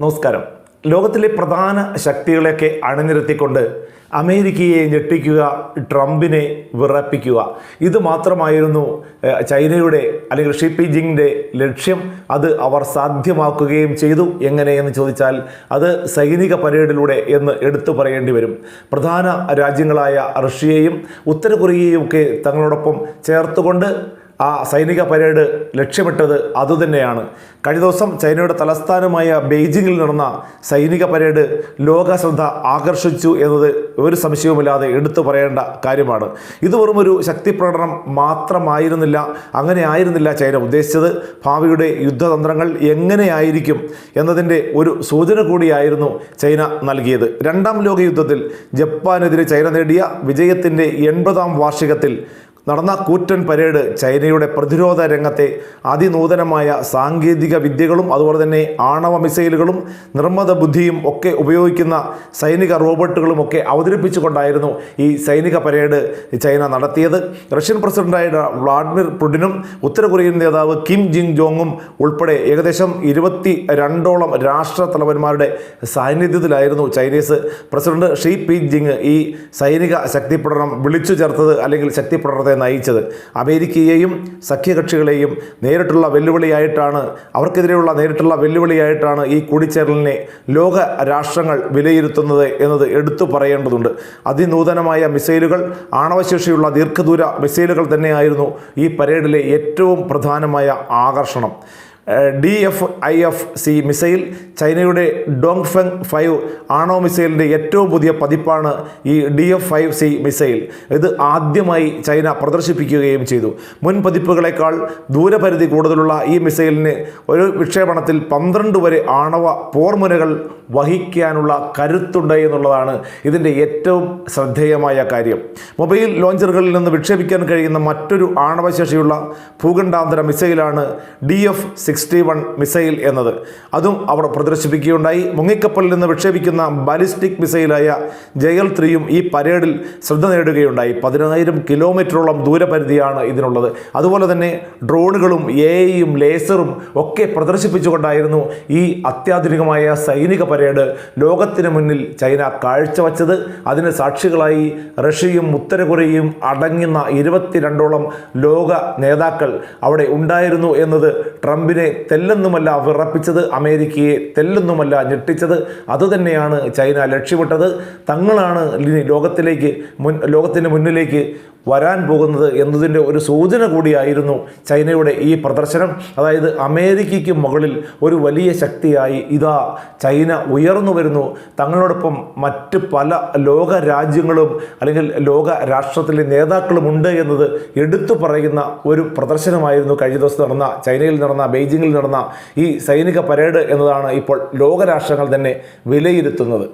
നമസ്കാരം. ലോകത്തിലെ പ്രധാന ശക്തികളെയൊക്കെ അണിനിരത്തിക്കൊണ്ട് അമേരിക്കയെ ഞെട്ടിക്കുക ട്രംപിനെ വിറപ്പിക്കുക. ഇത് മാത്രമായിരുന്നു ചൈനയുടെ അല്ലെങ്കിൽ ഷി പിജിങ്ങിന്റെ ലക്ഷ്യം. അത് അവർ സാധ്യമാക്കുകയും ചെയ്തു. എങ്ങനെയെന്ന് ചോദിച്ചാൽ അത് സൈനിക പരേഡിലൂടെ എന്ന് എടുത്തു പറയേണ്ടി വരും. പ്രധാന രാജ്യങ്ങളായ റഷ്യയെയും ഉത്തര കൊറിയയും ഒക്കെ തങ്ങളോടൊപ്പം ചേർത്തുകൊണ്ട് ആ സൈനിക പരേഡ് ലക്ഷ്യമിട്ടത് അതുതന്നെയാണ്. കഴിഞ്ഞ ദിവസം ചൈനയുടെ തലസ്ഥാനമായ ബെയ്ജിങ്ങിൽ നടന്ന സൈനിക പരേഡ് ലോക ശ്രദ്ധ ആകർഷിച്ചു എന്നത് ഒരു സംശയവുമില്ലാതെ എടുത്തു പറയേണ്ട കാര്യമാണ്. ഇത് വെറും ഒരു ശക്തി പ്രകടനം മാത്രമായിരുന്നില്ല അങ്ങനെ ആയിരുന്നില്ല ചൈന ഉദ്ദേശിച്ചത്. ഭാവിയുടെ യുദ്ധതന്ത്രങ്ങൾ എങ്ങനെയായിരിക്കും എന്നതിന്റെ ഒരു സൂചന കൂടിയായിരുന്നു ചൈന നൽകിയത്. രണ്ടാം ലോകയുദ്ധത്തിൽ ജപ്പാനെതിരെ ചൈന നേടിയ വിജയത്തിന്റെ എൺപതാം വാർഷികത്തിൽ നടന്ന കൂറ്റൻ പരേഡ് ചൈനയുടെ പ്രതിരോധ രംഗത്തെ അതിനൂതനമായ സാങ്കേതിക വിദ്യകളും അതുപോലെ തന്നെ ആണവ മിസൈലുകളും നിർമ്മത ബുദ്ധിയും ഒക്കെ ഉപയോഗിക്കുന്ന സൈനിക റോബോട്ടുകളും ഒക്കെ അവതരിപ്പിച്ചുകൊണ്ടായിരുന്നു ഈ സൈനിക പരേഡ് ചൈന നടത്തിയത്. റഷ്യൻ പ്രസിഡന്റായ വ്ളാഡിമിർ പുടിനും ഉത്തര കൊറിയൻ നേതാവ് കിം ജിങ് ജോങ്ങും ഉൾപ്പെടെ ഏകദേശം ഇരുപത്തി രണ്ടോളം രാഷ്ട്ര തലവന്മാരുടെ സാന്നിധ്യത്തിലായിരുന്നു ചൈനീസ് പ്രസിഡന്റ് ഷീ പി ജിങ് ഈ സൈനിക ശക്തിപ്പെടണം വിളിച്ചു ചേർത്തത് അല്ലെങ്കിൽ ശക്തി പ്രകടനത്തെ നയിച്ചത്. അമേരിക്കയെയും സഖ്യകക്ഷികളെയും നേരിട്ടുള്ള വെല്ലുവിളിയായിട്ടാണ് അവർക്കെതിരെയുള്ള നേരിട്ടുള്ള വെല്ലുവിളിയായിട്ടാണ് ഈ കൂടിച്ചേരലിനെ ലോക രാഷ്ട്രങ്ങൾ വിലയിരുത്തുന്നത് എന്നത് എടുത്തു പറയേണ്ടതുണ്ട്. അതിനൂതനമായ മിസൈലുകൾ ആണവശേഷിയുള്ള ദീർഘദൂര മിസൈലുകൾ തന്നെയായിരുന്നു ഈ പരേഡിലെ ഏറ്റവും പ്രധാനമായ ആകർഷണം. D F I F C missile ചൈനയുടെ ഡോങ് ഫെങ് ഫൈവ് ആണോ മിസൈലിന്റെ ഏറ്റവും പുതിയ പതിപ്പാണ് ഈ D F five C missile. ഇത് ആദ്യമായി ചൈന പ്രദർശിപ്പിക്കുകയും ചെയ്തു. മുൻ പതിപ്പുകളെക്കാൾ ദൂരപരിധി കൂടുതലുള്ള ഈ മിസൈലിന് ഒരു വിക്ഷേപണത്തിൽ പന്ത്രണ്ട് വരെ ആണവ പോർമുനകൾ വഹിക്കാനുള്ള കരുത്തുണ്ട് എന്നുള്ളതാണ് ഇതിന്റെ ഏറ്റവും ശ്രദ്ധേയമായ കാര്യം. മൊബൈൽ ലോഞ്ചറുകളിൽ നിന്ന് വിക്ഷേപിക്കാൻ കഴിയുന്ന മറ്റൊരു ആണവശേഷിയുള്ള ഭൂഖണ്ഡാന്തര മിസൈലാണ് D F sixty one missile എന്നത്. അതും അവർ പ്രദർശിപ്പിക്കുകയുണ്ടായി. മുങ്ങിക്കപ്പലിൽ നിന്ന് വിക്ഷേപിക്കുന്ന ബാലിസ്റ്റിക് മിസൈലായ ജയൽ ത്രീയും ഈ പരേഡിൽ ശ്രദ്ധ നേടുകയുണ്ടായി. പതിനായിരം കിലോമീറ്ററോളം ദൂരപരിധിയാണ് ഇതിനുള്ളത്. അതുപോലെ തന്നെ ഡ്രോണുകളും എയും ലേസറും ഒക്കെ പ്രദർശിപ്പിച്ചുകൊണ്ടായിരുന്നു ഈ അത്യാധുനികമായ സൈനിക പരേഡ് ലോകത്തിന് മുന്നിൽ ചൈന കാഴ്ചവച്ചത്. അതിന് സാക്ഷികളായി റഷ്യയും ഉത്തര കൊറിയയും അടങ്ങുന്ന ഇരുപത്തിരണ്ടോളം ലോക നേതാക്കൾ അവിടെ ഉണ്ടായിരുന്നു എന്നത് ട്രംപിനെ തെല്ലെന്നുമല്ല വിറപ്പിച്ചത് അമേരിക്കയെ തെല്ലെന്നുമല്ല ഞെട്ടിച്ചത്. അതുതന്നെയാണ് ചൈന ലക്ഷ്യമിട്ടത്. തങ്ങളാണ് ഇനി ലോകത്തിലേക്ക് മുൻ ലോകത്തിന് മുന്നിലേക്ക് വരാൻ പോകുന്നത് എന്നതിന്റെ ഒരു സൂചന കൂടിയായിരുന്നു ചൈനയുടെ ഈ പ്രദർശനം. അതായത് അമേരിക്കയ്ക്ക് മുകളിൽ ഒരു വലിയ ശക്തിയായി ഇതാ ചൈന ഉയർന്നു വരുന്നു. തങ്ങളോടൊപ്പം മറ്റ് പല ലോക രാജ്യങ്ങളും അല്ലെങ്കിൽ ലോക രാഷ്ട്രത്തിലെ നേതാക്കളുമുണ്ട് എന്നത് എടുത്തു പറയുന്ന ഒരു പ്രദർശനമായിരുന്നു കഴിഞ്ഞ ദിവസം നടന്ന ചൈനയിൽ നടന്ന ബെയ്ജിങ്ങിൽ നടന്ന ഈ സൈനിക പരേഡ് എന്നതാണ് ഇപ്പോൾ ലോകരാഷ്ട്രങ്ങൾ തന്നെ വിലയിരുത്തുന്നത്.